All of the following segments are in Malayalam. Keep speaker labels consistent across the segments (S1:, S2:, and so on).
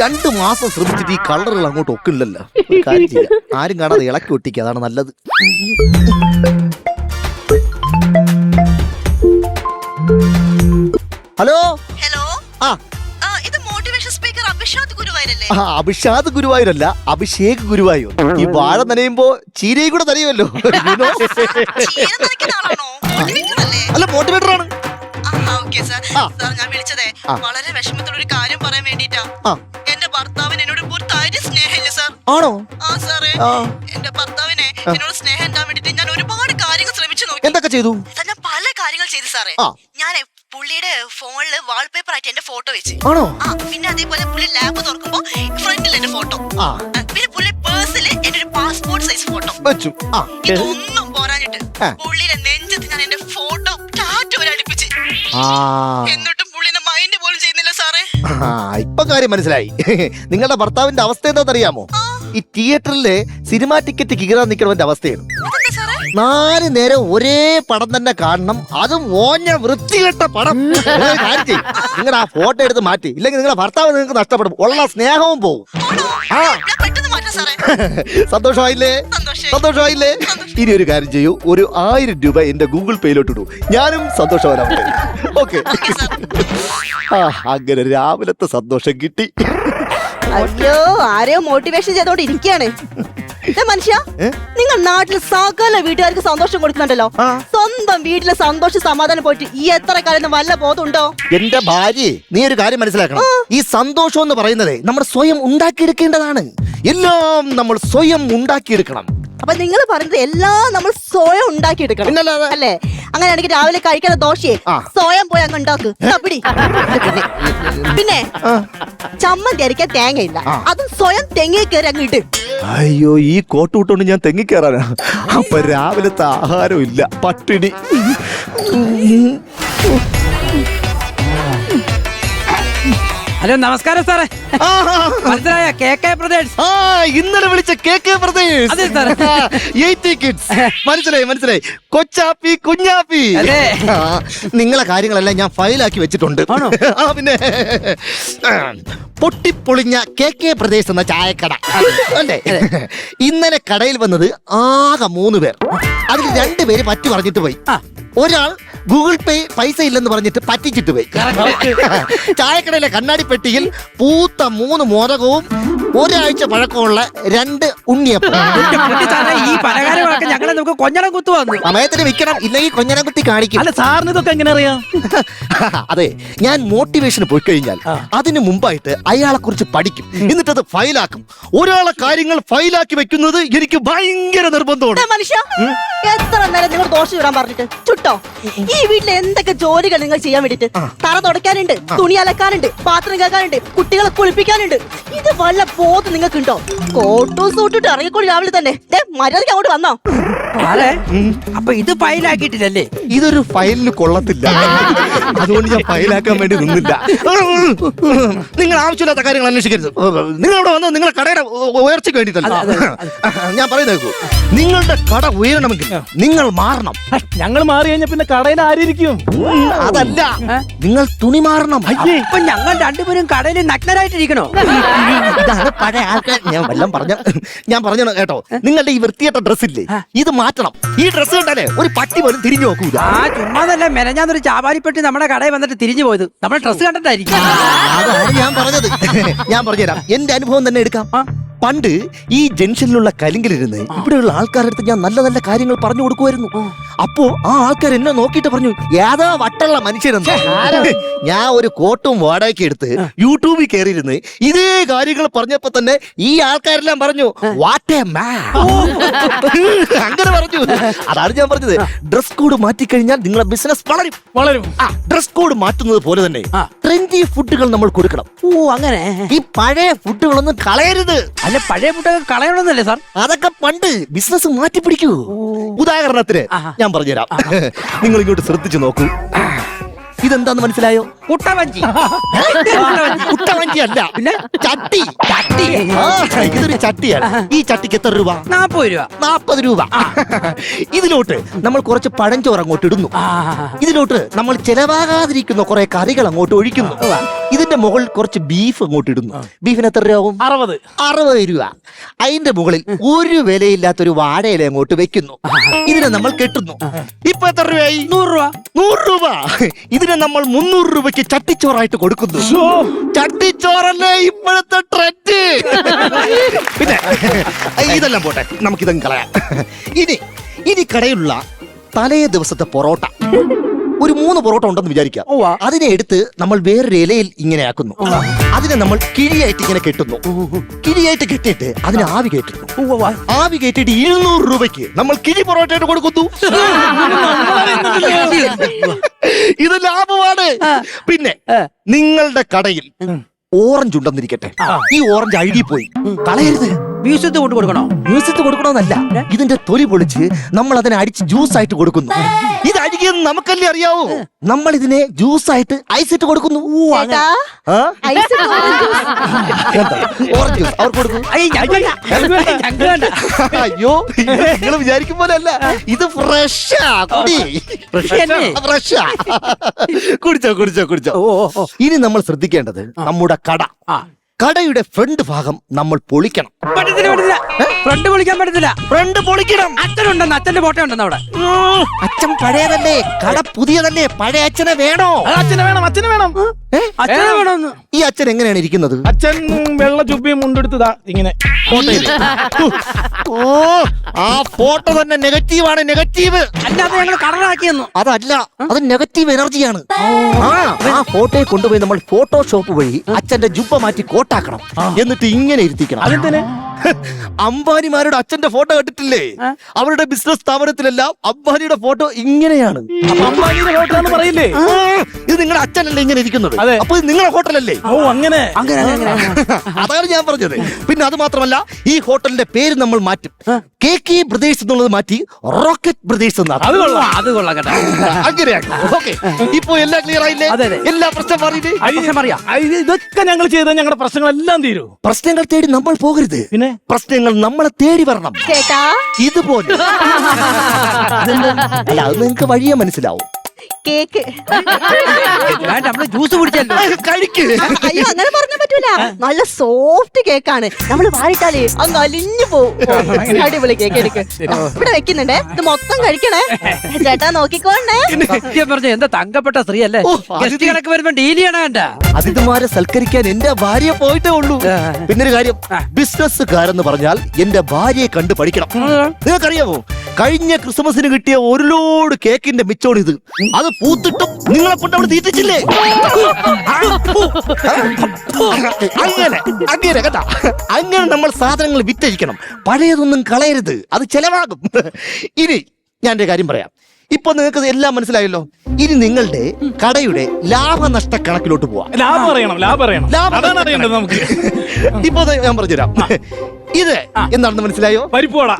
S1: രണ്ടു മാസം ശ്രമിച്ചിട്ട് ഈ കളറുകൾ അങ്ങോട്ട് ഒക്കില്ലല്ലോ. ഒരു കാര്യം ചെയ്യാം ആരും കാണാതെ ഇളക്കി ഒട്ടിക്കുക അതാണ് നല്ലത്. ഹലോ?
S2: ഹലോ?
S1: ആ.
S2: ആ ഇത് മോട്ടിവേഷൻ സ്പീക്കർ അഭിഷാദ് ഗുരുവായൂരല്ലേ?
S1: ആ, അഭിഷാദ് ഗുരുവായൂരല്ല അഭിഷേക് ഗുരുവായൂർ. ഈ വാഴ നനയുമ്പോ ചീരയും കൂടെ നനയുമല്ലോ. You know?
S2: ചീര നനയ്ക്കുന്ന ആളാണോ? മോട്ടിവേറ്റർ അല്ലേ?
S1: അല്ല മോട്ടിവേറ്റർ ആണ്.
S2: ഓക്കെ സാർ സാർ ഞാൻ വിളിച്ചതേ വളരെ വിഷമത്തോടെ ഒരു കാര്യം പറയാൻ വേണ്ടിട്ടാ എന്റെ ഭർത്താവിന് എന്നോട് ഒരു തരി സ്നേഹമില്ല സാർ
S1: ആണോ?
S2: ആ സാറേ എന്റെ ഭർത്താവിനെ എന്നോട് സ്നേഹം ഉണ്ടാൻ വേണ്ടിട്ട് ഞാൻ ഒരുപാട് കാര്യങ്ങൾ ശ്രമിച്ചു നോക്കി.
S1: എന്തൊക്കെ ചെയ്തു?
S2: ഞാൻ പല കാര്യങ്ങൾ ചെയ്തു സാറേ ഞാൻ പുള്ളിയുടെ ഫോണിൽ വാൾപേപ്പർ ആയിട്ട് എന്റെ ഫോട്ടോ വെച്ച്.
S1: ആണോ?
S2: പിന്നെ അതേപോലെ പുള്ളി ലാബ് തുറക്കുമ്പോ ഫ്രണ്ടിൽ എന്റെ ഫോട്ടോ പിന്നെ പുള്ളി പേഴ്സിൽ എന്റെ ഒരു പാസ്പോർട്ട് സൈസ് ഫോട്ടോ
S1: വെച്ചു.
S2: ഇതൊന്നും പോരാഞ്ഞിട്ട്. പുള്ളിയുടെ നെഞ്ചത്ത് ഞാൻ എന്റെ എന്നിട്ടും പുള്ളിനെ മൈൻഡ് പോലും ചെയ്യുന്നില്ല സാറേ.
S1: ആ ഇപ്പൊ കാര്യം മനസ്സിലായി. നിങ്ങളുടെ ഭർത്താവിന്റെ അവസ്ഥ എന്താണെന്നറിയാമോ. ഈ തിയേറ്ററിലെ സിനിമാ ടിക്കറ്റ് കീറാൻ നിൽക്കണവന്റെ അവസ്ഥയാണ്. നാല് നേരം ഒരേ പടം തന്നെ കാണണം. അതും ഓഞ്ഞ വൃത്തികെട്ട പടം. നിങ്ങളുടെ ആ. ഫോട്ടോ എടുത്ത് മാറ്റി. ഇല്ലെങ്കിൽ നിങ്ങളുടെ ഭർത്താവ് നിങ്ങൾക്ക് നഷ്ടപ്പെടും. ഉള്ള സ്നേഹവും പോവും. ആ.
S2: പെട്ടെന്ന് മാറ്റാം സാറേ.
S1: സന്തോഷമായില്ലേ. സന്തോഷമായില്ലേ? ഇനി ഒരു കാര്യം ചെയ്യൂ. ഒരു ആയിരം രൂപ എന്റെ ഗൂഗിൾ പേയിലോട്ട് ഇടൂ. ഞാനും സന്തോഷവാനാവട്ടെ ഓക്കെ. ആ അങ്ങനെ രാവിലത്തെ സന്തോഷം കിട്ടി.
S3: അയ്യോ ആരെയോ മോട്ടിവേഷൻ ചെയ്തോണ്ട് ഇരിക്കുകയാണ്. മനുഷ്യ നിങ്ങൾ നാട്ടിൽ സകല വീട്ടുകാർക്ക് സന്തോഷം കൊടുക്കുന്നുണ്ടല്ലോ.
S1: ആ.
S3: സ്വന്തം വീട്ടിലെ സന്തോഷ സമാധാനം പോയിട്ട് ഈ എത്ര കാലം വല്ല ബോധമുണ്ടോ?
S1: എന്റെ ഭാര്യ നീ ഒരു കാര്യം മനസ്സിലാക്കണം. ഈ സന്തോഷം എന്ന് പറയുന്നത് നമ്മൾ സ്വയം ഉണ്ടാക്കിയെടുക്കേണ്ടതാണ്. എല്ലാം നമ്മൾ സ്വയം ഉണ്ടാക്കിയെടുക്കണം.
S3: അപ്പൊ നിങ്ങൾ പറയുന്നത് എല്ലാം നമ്മൾ സ്വയം ഉണ്ടാക്കിയെടുക്കണം. അല്ലെ? അങ്ങനെയാണെങ്കിൽ രാവിലെ കഴിക്കുന്ന ദോശയെ സ്വയം പോയി അങ്ങ് ഉണ്ടാക്കുക പിന്നെ ചമ്മന്തി അരിക്കാൻ തേങ്ങയില്ല. അതും സ്വയം തെങ്ങി കയറി അങ്ങ് ഇട്ട്
S1: അയ്യോ ഈ കോട്ട് വിട്ടോണ്ട് ഞാൻ തെങ്ങിക്കേറാനാ അപ്പൊ രാവിലത്തെ ആഹാരം ഇല്ല. പട്ടിണി.
S4: ഹലോ നമസ്കാരം സാറേ. മനസ്സിലായ? K K brothers.
S1: ആ ഇന്നലെ വിളിച്ച കെ കെ ബ്രദേഴ്സ്.
S4: അതെ, സാർ.
S1: Eighty kids. മനസ്സിലായി മനസ്സിലായി. കൊച്ചാപ്പി കുഞ്ഞാപ്പി.
S4: അതെ.
S1: നിങ്ങളെ കാര്യങ്ങളെല്ലാം ഞാൻ ഫയലാക്കി വെച്ചിട്ടുണ്ട്. ആ പിന്നെ പൊട്ടിപ്പൊളിഞ്ഞ കെ കെ പ്രദേശ് എന്ന ചായക്കട. അല്ലേ ഇന്നലെ കടയിൽ വന്നത് ആകെ മൂന്ന് പേർ. അതിൽ രണ്ടുപേര് പറ്റി പറഞ്ഞിട്ട് പോയി. ഒരാൾ ഗൂഗിൾ പേ പൈസ ഇല്ലെന്ന് പറഞ്ഞിട്ട് പറ്റിച്ചിട്ട് പോയി. ചായക്കടയിലെ കണ്ണാടി പെട്ടിയിൽ പൂത്ത മൂന്ന് മോദകവും ഒരാഴ്ച പഴക്കമുള്ള രണ്ട് ഉണ്ണിയപ്പം.
S4: ഈ പലഹാരങ്ങളൊക്കെ ഞങ്ങളെ നമുക്ക് കൊഞ്ഞണം കുത്തു വന്നു.
S1: സമയത്തിന് വിൽക്കണം ഇല്ലെങ്കിൽ കൊഞ്ഞനം കുത്തി കാണിക്കും.
S4: അല്ല സാറിന് ഇതൊക്കെ എങ്ങനെ അറിയാം?
S1: അതെ ഞാൻ മോട്ടിവേഷന് പോയി കഴിഞ്ഞാൽ അതിന് മുമ്പായിട്ട് അയാളെ കുറിച്ച് പഠിക്കും. എന്നിട്ട് അത് ഫയലാക്കും ഒരാളെ കാര്യങ്ങൾ ഫയലാക്കി വെക്കുന്നത് എനിക്ക് ഭയങ്കര നിർബന്ധമാണ്.
S3: ദേ മനുഷ്യ എത്ര നേരം നിങ്ങൾ ദോശ ചൂടാൻ പറഞ്ഞിട്ട്? ചുട്ടോ? ഈ വീട്ടിലെ എന്തൊക്കെ ജോലികൾ നിങ്ങൾ ചെയ്യാൻ വേണ്ടിട്ട് തറ തുടയ്ക്കാനുണ്ട് തുണി അലക്കാനുണ്ട് പാത്രം കേൾക്കാനുണ്ട് കുട്ടികളെ കുളിപ്പിക്കാനുണ്ട്. ഇത് വല്ല ബോധം നിങ്ങൾക്ക് ഉണ്ടോ കോട്ടും സൂട്ടിട്ട് ഇറങ്ങിക്കോളി രാവിലെ തന്നെ. ദേ, മര്യാദയ്ക്ക് അങ്ങോട്ട് വന്നോ.
S4: അതെ അപ്പൊ ഇത് ഫയലാക്കിയിട്ടില്ലല്ലേ
S1: ഇതൊരു ഫയലിന് കൊള്ളത്തില്ല. അതുകൊണ്ട് ഞാൻ ഫയലാക്കാൻ വേണ്ടി നിന്നില്ല. നിങ്ങൾ ആവശ്യമില്ലാത്ത കാര്യങ്ങൾ അന്വേഷിക്കരുത്. നിങ്ങൾ ഇവിടെ വന്നത് നിങ്ങളുടെ കടയുടെ ഉയർച്ചയ്ക്ക് വേണ്ടിയിട്ടല്ല. ഞാൻ പറയുന്നത് നിങ്ങളുടെ കട ഉയരണമെങ്കിൽ നിങ്ങൾ മാറണം.
S5: ഞങ്ങൾ മാറി കഴിഞ്ഞ പിന്നെ കടയിൽ ആരിയിരിക്കും?
S1: അതല്ല. നിങ്ങൾ തുണി മാറണം.
S4: അപ്പൊ ഞങ്ങൾ രണ്ടുപേരും കടയിൽ നഗ്നരായിട്ടിരിക്കണോ?
S1: ഇതാണ് പഴയ ആൾക്കാർ ഞാൻ വല്ലതും പറഞ്ഞ ഞാൻ പറഞ്ഞു കേട്ടോ. നിങ്ങളുടെ ഈ വൃത്തിയേട്ട ഡ്രസ് ഇല്ലേ? ഇത് മാറ്റണം. ഈ ഡ്രസ് കണ്ടാലേ ഒരു പട്ടി പോലും തിരിഞ്ഞു നോക്കൂല.
S4: ആ ചുമ്മാതല്ല മെനഞ്ഞാന്നൊരു ചാപാരിപ്പെട്ടി നമ്മുടെ കടയിൽ വന്നിട്ട് തിരിഞ്ഞു പോയത്. നമ്മുടെ ഡ്രസ് കണ്ടിട്ടായിരിക്കും.
S1: അതാണ് ഞാൻ പറഞ്ഞത്. ഞാൻ പറഞ്ഞുതരാം. എന്റെ അനുഭവം തന്നെ എടുക്കാം. പണ്ട് ഈ ജംഗ്ഷനിലുള്ള കലിങ്കിലിരുന്ന് ഇവിടെയുള്ള ആൾക്കാരുടെ അടുത്ത് ഞാൻ നല്ല നല്ല കാര്യങ്ങൾ പറഞ്ഞു കൊടുക്കുമായിരുന്നു. അപ്പോ ആ ആൾക്കാർ എന്നെ നോക്കിയിട്ട് പറഞ്ഞു ഏതാ വട്ടുള്ള മനുഷ്യരെന്ന് ഞാൻ ഒരു കോട്ടും വാടകയ്ക്ക് എടുത്ത് യൂട്യൂബിൽ കയറിയിരുന്ന് ഇതേ കാര്യങ്ങൾ പറഞ്ഞപ്പോ തന്നെ ഈ ആൾക്കാരെല്ലാം പറഞ്ഞു വാട്ട് എ അങ്ങനെ പറഞ്ഞു. അതാണ് ഞാൻ പറഞ്ഞത്. ഡ്രസ് കോഡ് മാറ്റിക്കഴിഞ്ഞാൽ നിങ്ങളെ ബിസിനസ് വളരും.
S5: വളരും.
S1: ആ ഡ്രസ് കോഡ് മാറ്റുന്നത് പോലെ തന്നെ ട്രെൻഡി ഫുഡുകൾ നമ്മൾ കൊടുക്കണം.
S4: ഓ അങ്ങനെ.
S1: ഈ പഴയ ഫുഡുകളൊന്നും കളയരുത്.
S4: അല്ല പഴയ ഫുഡൊക്കെ കളയണമെന്നല്ലേ സാർ
S1: അതൊക്കെ പണ്ട് ബിസിനസ് മാറ്റി പിടിക്കൂ. ഉദാഹരണത്തിന്. ഞാൻ പറഞ്ഞുതരാം. നിങ്ങൾ ഇങ്ങോട്ട് ശ്രദ്ധിച്ചു നോക്കൂ. ഇതെന്താന്ന് മനസ്സിലായോ?
S4: കുട്ടവഞ്ചി
S1: കുട്ടവഞ്ചി അല്ല പിന്നെ ചട്ടി. ചട്ടി. ആ, ഇതൊരു ചട്ടിയാണ്. ഈ ചട്ടിക്ക് എത്ര രൂപ?
S4: നാപ്പത് രൂപ.
S1: നാപ്പത് രൂപ. ഇതിലോട്ട് നമ്മൾ കുറച്ച് പഴഞ്ചോറ് അങ്ങോട്ട് ഇടുന്നു.
S4: ആ.
S1: ഇതിലോട്ട് നമ്മൾ ചെലവാകാതിരിക്കുന്ന കുറെ കറികൾ അങ്ങോട്ട് ഒഴിക്കുന്നു. ഇതിന്റെ മുകളിൽ കുറച്ച് ബീഫ് അങ്ങോട്ട് ഇടുന്നു. ബീഫിന് എത്ര രൂപ
S5: അറുപത്.
S1: അറുപത് രൂപ. അതിന്റെ മുകളിൽ ഒരു വിലയില്ലാത്ത ഒരു വാഴയില അങ്ങോട്ട് വെക്കുന്നു. ഇതിനെ നമ്മൾ കെട്ടുന്നു. ഇപ്പൊ എത്ര രൂപയായി?
S4: നൂറ് രൂപ.
S1: നൂറ് രൂപ. ഇതിനെ നമ്മൾ മുന്നൂറ് രൂപയ്ക്ക് ചട്ടിച്ചോറായിട്ട് കൊടുക്കുന്നു. ചട്ടിച്ചോറല്ലേ ഇപ്പോഴത്തെ ട്രെൻഡ് പിന്നെ ഇതെല്ലാം പോട്ടെ നമുക്കിതങ്ങ് കളയാം. ഇനി ഇനി കടയിലുള്ള തലേ ദിവസത്തെ പൊറോട്ട. ഒരു മൂന്ന് പൊറോട്ട ഉണ്ടെന്ന് വിചാരിക്കാം.
S4: ഉവ്വ.
S1: അതിനെ എടുത്ത് നമ്മൾ വേറൊരു ഇലയിൽ ഇങ്ങനെ ആക്കുന്നു. അതിനെ നമ്മൾ കിഴിയായിട്ട് ഇങ്ങനെ കെട്ടുന്നു. കിഴിയായിട്ട് കെട്ടിയിട്ട് അതിനെ ആവി കയറ്റുന്നു.
S4: ഉവ്വ.
S1: ആവി കയറ്റിയിട്ട് ഇരുന്നൂറ് രൂപയ്ക്ക് നമ്മൾ കിഴി പൊറോട്ടയായിട്ട് കൊടുക്കുന്നു. ഇത് ലാഭമാണ്. പിന്നെ നിങ്ങളുടെ കടയിൽ ഓറഞ്ച് ഉണ്ടെന്നിരിക്കട്ടെ. ഈ ഓറഞ്ച് അഴുകിപ്പോയി. കളയരുത്.
S4: മ്യൂസിയത്തിൽ കൊണ്ട് കൊടുക്കണോ?
S1: മ്യൂസിയത്തിൽ കൊടുക്കണമെന്നല്ല. ഇതിന്റെ തൊലി പൊളിച്ച് നമ്മൾ അതിനെ അടിച്ച് ജ്യൂസ് ആയിട്ട് കൊടുക്കുന്നു ഇത് അഴുകിയെന്ന് നമുക്കല്ലേ അറിയാവൂ. നമ്മൾ ഇതിനെ ജ്യൂസ് ആയിട്ട് ഐസ് ഇട്ട് കൊടുക്കുന്നു.
S4: അയ്യ,
S1: നിങ്ങൾ വിചാരിക്കും പോലെ അല്ല ഇത് ഫ്രഷാ കുടി. ഫ്രഷാ കുടിച്ചോ കുടിച്ചോ കുടിച്ചോ. ഇനി നമ്മൾ ശ്രദ്ധിക്കേണ്ടത് നമ്മുടെ കട.
S4: ആ.
S1: കടയുടെ ഫ്രണ്ട് ഭാഗം നമ്മൾ പൊളിക്കണം.
S4: പറ്റത്തില്ല പറ്റത്തില്ല. ഫ്രണ്ട് പൊളിക്കാൻ പറ്റത്തില്ല.
S1: ഫ്രണ്ട് പൊളിക്കണം.
S4: അച്ഛനുണ്ടെന്ന് അച്ഛന്റെ ഫോട്ടോ ഉണ്ടെന്ന് അവിടെ.
S1: അച്ഛൻ പഴയതല്ലേ? കട പുതിയതല്ലേ? പഴയ അച്ഛനെ വേണോ?
S5: അച്ഛനെ വേണം അച്ഛനെ വേണം.
S4: അച്ഛനെ വേണമെന്ന്.
S1: ഈ അച്ഛൻ എങ്ങനെയാണ് ഇരിക്കുന്നത്?
S5: അച്ഛൻ വെള്ള ചുപ്പിയും മുണ്ടെടുത്തതാ ഇങ്ങനെ.
S1: ഓ ആ ഫോട്ടോ തന്നെ നെഗറ്റീവ് ആണ് നെഗറ്റീവ്
S4: അല്ലാതെ ഞങ്ങൾ കളറാക്കിയെന്നു
S1: അതല്ല അത് നെഗറ്റീവ് എനർജിയാണ് ആ. ഫോട്ടോയെ കൊണ്ടുപോയി നമ്മൾ ഫോട്ടോഷോപ്പ് വഴി അച്ഛന്റെ ജുബ്ബ മാറ്റി കോട്ടാക്കണം എന്നിട്ട് ഇങ്ങനെ ഇരുത്തിക്കണം.
S5: അതെന്തിന്
S1: അംബാനിമാരുടെ അച്ഛന്റെ ഫോട്ടോ കണ്ടിട്ടില്ലേ? അവരുടെ ബിസിനസ് സ്ഥാപനത്തിലെല്ലാം അംബാനിയുടെ ഫോട്ടോ ഇങ്ങനെയാണ്.
S5: അംബാനിയുടെ ഫോട്ടോ എന്ന് പറയില്ലേ
S1: ഇത് നിങ്ങളുടെ അച്ഛനല്ലേ ഇങ്ങനെ ഇരിക്കുന്നത്. അപ്പൊ ഇത് നിങ്ങളുടെ ഹോട്ടലല്ലേ?
S5: ഓ അങ്ങനെ.
S4: അങ്ങനെ.
S1: അതാണ് ഞാൻ പറഞ്ഞത്. പിന്നെ അത് മാത്രമല്ല ഈ ഹോട്ടലിന്റെ പേര് നമ്മൾ മാറ്റും. കെ കെ ബ്രദേഴ്സ് എന്നുള്ളത് മാറ്റി റോക്കറ്റ് ബ്രദേഴ്സ് അങ്ങനെയാണ്. ഇപ്പൊ എല്ലാം ക്ലിയർ ആയില്ലേ. എല്ലാ പ്രശ്നം മാറിയില്ലേ?
S4: പ്രശ്നം.
S5: അയ്യ, ഇതൊക്കെ ഞങ്ങൾ ചെയ്ത ഞങ്ങളുടെ പ്രശ്നങ്ങളെല്ലാം തീരും.
S1: പ്രശ്നങ്ങൾ തേടി നമ്മൾ പോകരുത്.
S5: പിന്നെ?
S1: പ്രശ്നങ്ങൾ നമ്മളെ തേടി വരണം.
S3: ചേട്ടാ?
S1: ഇതുപോലെ? അല്ല അത് നിങ്ങൾക്ക് വഴിയെ മനസ്സിലാവും.
S3: കേക്ക്.
S4: വേണ്ട നമ്മൾ ജ്യൂസ് കുടിച്ചല്ലോ.
S1: കഴിക്ക്.
S3: അയ്യോ അങ്ങനെ പറഞ്ഞാൽ പറ്റൂല. നല്ല സോഫ്റ്റ് കേക്കാണ്. നമ്മൾ വാരിട്ടാലേ അങ്ങ് അലിഞ്ഞു പോവും. അടിപൊളി കേക്ക് എടുക്ക്. ഇവിടെ വെക്കുന്നുണ്ടേ. ഇത് മൊത്തം കഴിക്കണേ. ചേട്ടാ നോക്കിക്കോണ്ടേ.
S4: സത്യം പറഞ്ഞ എന്താ തങ്കപ്പെട്ട സ്ത്രീ അല്ലേ? ഗസ്റ്റ് കണക്ക് വരുമ്പോ ഡീൽ ചെയ്യണ വേണ്ട
S1: അതിഥിമാരെ സൽക്കരിക്കാൻ എന്റെ ഭാര്യ പോയിട്ടേ ഉള്ളൂ. പിന്നൊരു കാര്യം. ബിസിനസ്സുകാരെന്ന് പറഞ്ഞാൽ എന്റെ ഭാര്യയെ കണ്ട് പഠിക്കണം. നിങ്ങൾക്കറിയാമോ കഴിഞ്ഞ ക്രിസ്മസിന് കിട്ടിയ ഒരു ലോഡ് കേക്കിന്റെ മിച്ചോട് ഇത്. അത് പൂത്തിട്ടും നിങ്ങളെ കൊണ്ട് അവിടെ തീറ്റിച്ചില്ലേ? അങ്ങനെ അങ്ങനെ കേട്ടാ. അങ്ങനെ നമ്മൾ സാധനങ്ങൾ വിറ്റഴിക്കണം. പഴയതൊന്നും കളയരുത്. അത് ചെലവാകും. ഇനി ഞാൻ ഒരു കാര്യം പറയാം. ഇപ്പൊ നിങ്ങൾക്ക് എല്ലാം മനസ്സിലായല്ലോ? ഇനി നിങ്ങളുടെ കടയുടെ ലാഭനഷ്ട കണക്കിലോട്ട് പോവാം.
S5: ലാഭം അറിയണം ലാഭം അറിയണം.
S1: ലാഭം ഇപ്പൊ ഞാൻ പറഞ്ഞുതരാം. ഇത് എന്താണെന്ന് മനസ്സിലായോ?
S5: പരിപ്പുവട.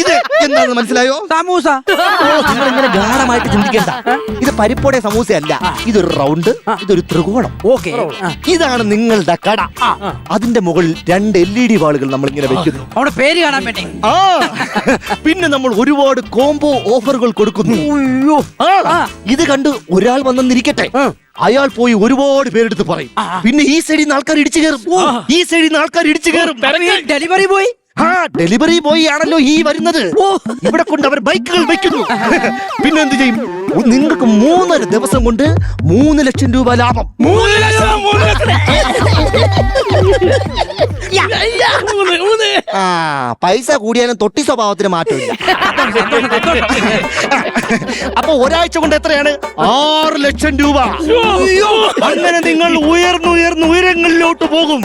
S1: ഇത് എന്താണെന്ന് മനസ്സിലായോ?
S4: സമൂസ.
S1: നിങ്ങൾ ഇങ്ങനെ ഗാഠമായിട്ട് ചിന്തിക്കണ്ട. ഇത് പരിപ്പോടെ സമൂസ അല്ല. ഇതൊരു റൗണ്ട് ഇതൊരു ത്രികോണം.
S4: ഓക്കെ.
S1: ഇതാണ് നിങ്ങളുടെ കട. അതിന്റെ മുകളിൽ രണ്ട് എൽ ഇ ഡി വാളുകൾ നമ്മൾ ഇങ്ങനെ വെക്കുന്നു.
S4: അവിടെ പേര് കാണാൻ വേണ്ടി.
S1: ആ. പിന്നെ നമ്മൾ ഒരുപാട് കോംബോ ഓഫറുകൾ കൊടുക്കുന്നു. ഇത് കണ്ട് ഒരാൾ വന്നെന്നിരിക്കട്ടെ അയാൾ പോയി ഒരുപാട് പേരെടുത്ത് പറയും. പിന്നെ ഈ സൈഡിൽ നിന്ന് ആൾക്കാർ ഇടിച്ചു കയറും. ഈ സൈഡിൽ നിന്ന് ആൾക്കാർ ഇടിച്ചു കയറും.
S4: ഡെലിവറി ബോയ്
S1: ആ ഡെലിവറി ബോയ് ആണല്ലോ ഈ വരുന്നത്. ഇവിടെ കൊണ്ട് അവർ ബൈക്കുകൾ വെക്കുന്നു. പിന്നെ എന്ത് ചെയ്യും? നിങ്ങൾക്ക് മൂന്നര ദിവസം കൊണ്ട് മൂന്ന് ലക്ഷം രൂപ ലാഭം.
S5: മൂന്ന് ലക്ഷം.
S1: ആ പൈസ കൂടിയാലും തൊട്ടി സ്വഭാവത്തിന് മാറ്റമില്ല അപ്പൊ ഒരാഴ്ച കൊണ്ട് എത്രയാണ്? ആറ് ലക്ഷം രൂപ. അങ്ങനെ നിങ്ങൾ ഉയർന്നുയർന്ന് ഉയരങ്ങളിലോട്ട് പോകും.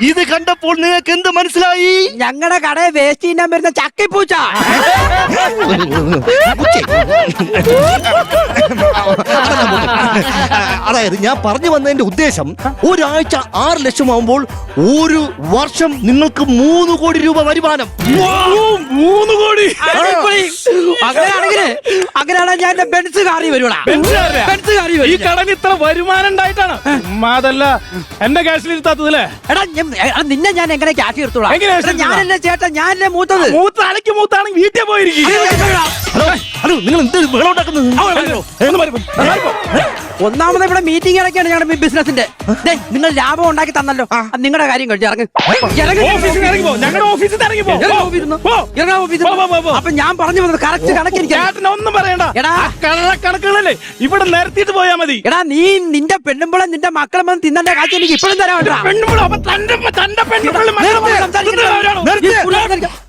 S1: ഇത് കണ്ടപ്പോൾ നിങ്ങൾക്ക് എന്ത് മനസ്സിലായി?
S4: ഞങ്ങളുടെ കടയെ വേസ്റ്റ് ചെയ്യാൻ വരുന്ന ചക്കിപ്പൂച്ച.
S1: അതായത് ഞാൻ പറഞ്ഞു വന്നതിന്റെ ഉദ്ദേശം ഒരാഴ്ച ആറ് ലക്ഷം ആവുമ്പോൾ ഒരു വർഷം നിങ്ങൾക്ക് മൂന്ന് കോടി രൂപ വരുമാനം.
S5: മൂന്ന് കോടി.
S4: അങ്ങനെയാണെങ്കിൽ ഞാൻ എന്റെ ബെൻസ് കാറി? ബെൻസ് കാറി
S5: ഈ കടന് ഇത്ര വരുമാനം ഉണ്ടായിട്ടാണ്? അതല്ല എന്റെ
S4: എടാ നിന്നെ ഞാൻ എങ്ങനെ ക്യാഷ് ഞാനല്ലേ ചേട്ടാ ഞാനല്ലേ മൂത്തത്.
S5: മൂത്ത അലക്ക് മൂത്താണെങ്കിൽ വീട്ടിൽ പോയിരിക്കും.
S1: ഹലോ ഹലോ നിങ്ങൾ എന്ത് ബഹളം
S4: ഒന്നാമത് ഇവിടെ മീറ്റിംഗ് ഇടയ്ക്കാണ് ഞങ്ങളുടെ ബിസിനസിന്റെ ദേ, നിങ്ങൾ ലാഭം ഉണ്ടാക്കി തന്നല്ലോ. നിങ്ങളുടെ കാര്യം കഴിച്ചു ഇറങ്ങി. ഇറങ്ങി.
S5: ഓഫീസിൽ ഇറങ്ങി പോ. ഞങ്ങളുടെ ഓഫീസിൽ ഇറങ്ങി പോ.
S4: ഇറങ്ങ്
S5: പോ.
S4: ഓഫീസിൽ നിന്ന്.
S5: പോ. പോ, പോ, പോ, പോ.
S4: അപ്പൊ ഞാൻ പറഞ്ഞു വന്നത് കറക്റ്റ് കണക്ക്
S5: ഒന്നും പറയണ്ട.
S4: എടാ.
S5: കണക്കുകളല്ലേ? ഇവിടെ നിരത്തിയിട്ട് പോയാ മതി.
S4: എടാ നീ നിന്റെ പെണ്ണുമ്പോഴും നിന്റെ മക്കളും വന്ന് തിന്നന്റെ കാഴ്ച എനിക്ക് ഇപ്പോഴും തരാൻ
S5: പെണ്ണുമ്പോൾ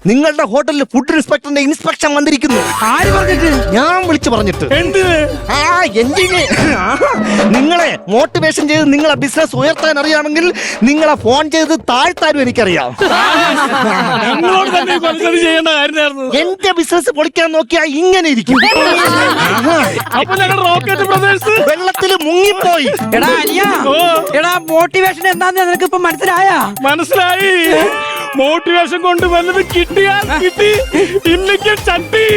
S1: നിങ്ങളുടെ ഹോട്ടലിൽ ഫുഡ് ഇൻസ്പെക്ടറിന്റെ ഇൻസ്പെക്ഷൻ വന്നിരിക്കുന്നു.
S4: ആര് പറഞ്ഞിട്ട്?
S1: ഞാൻ വിളിച്ചു പറഞ്ഞിട്ട്.
S5: എന്ത്?
S1: ആ എന്തിന്? ആ, നിങ്ങളെ മോട്ടിവേഷൻ ചെയ്ത് നിങ്ങളെ ബിസിനസ് ഉയർത്താൻ അറിയാമെങ്കിൽ നിങ്ങളെ ഫോൺ ചെയ്ത് താഴ്ത്താനും എനിക്കറിയാം.
S5: ഞങ്ങളോട് തന്നെ കൊലച്ചത് ചെയ്യേണ്ട കാര്യമായിരുന്നു.
S1: എന്റെ ബിസിനസ് പൊളിക്കാൻ നോക്കിയാ ഇങ്ങനെ ഇരിക്കും. ആഹാ,
S5: അപ്പൊ ഞങ്ങളുടെ റോക്കറ്റ്
S1: വെള്ളത്തിൽ മുങ്ങിപ്പോയി.
S4: എടാ അനിയ എടാ മോട്ടിവേഷൻ എന്താന്ന് നിനക്ക് ഇപ്പൊ മനസ്സിലായാ?
S5: മനസ്സിലായി. മോട്ടിവേഷൻ കൊണ്ട് വല്ലത് കിട്ടിയാൽ കിട്ടി ഇല്ലെങ്കിൽ ചട്ടി.